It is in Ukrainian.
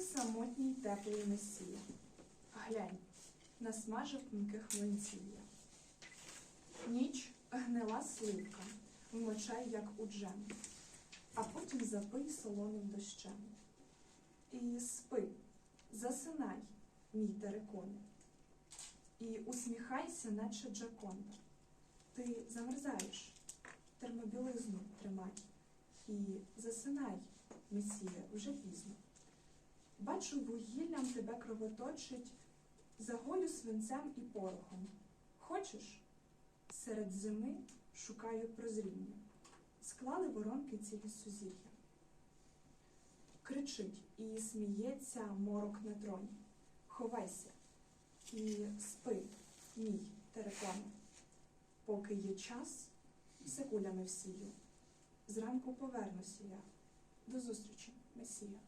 самотній теплий месія. Глянь, насмажив м'яких млинців. Ніч гнила сливка, вмочай, як у джем, а потім запий солоним дощем. І спи, засинай, мій териконе, і усміхайся, наче Джаконда. Ти замерзаєш, термобілизну тримай, і засинай, месія, вже пізно. Бачу, вугіллям тебе кровоточить, заголю свинцем і порохом. Хочеш? Серед зими шукаю прозріння. Склали воронки цілі сузір'я. Кричить і сміється морок на троні. Ховайся і спи, мій тереконе. Поки є час, все кулями всію. Зранку повернуся я. До зустрічі, Месія.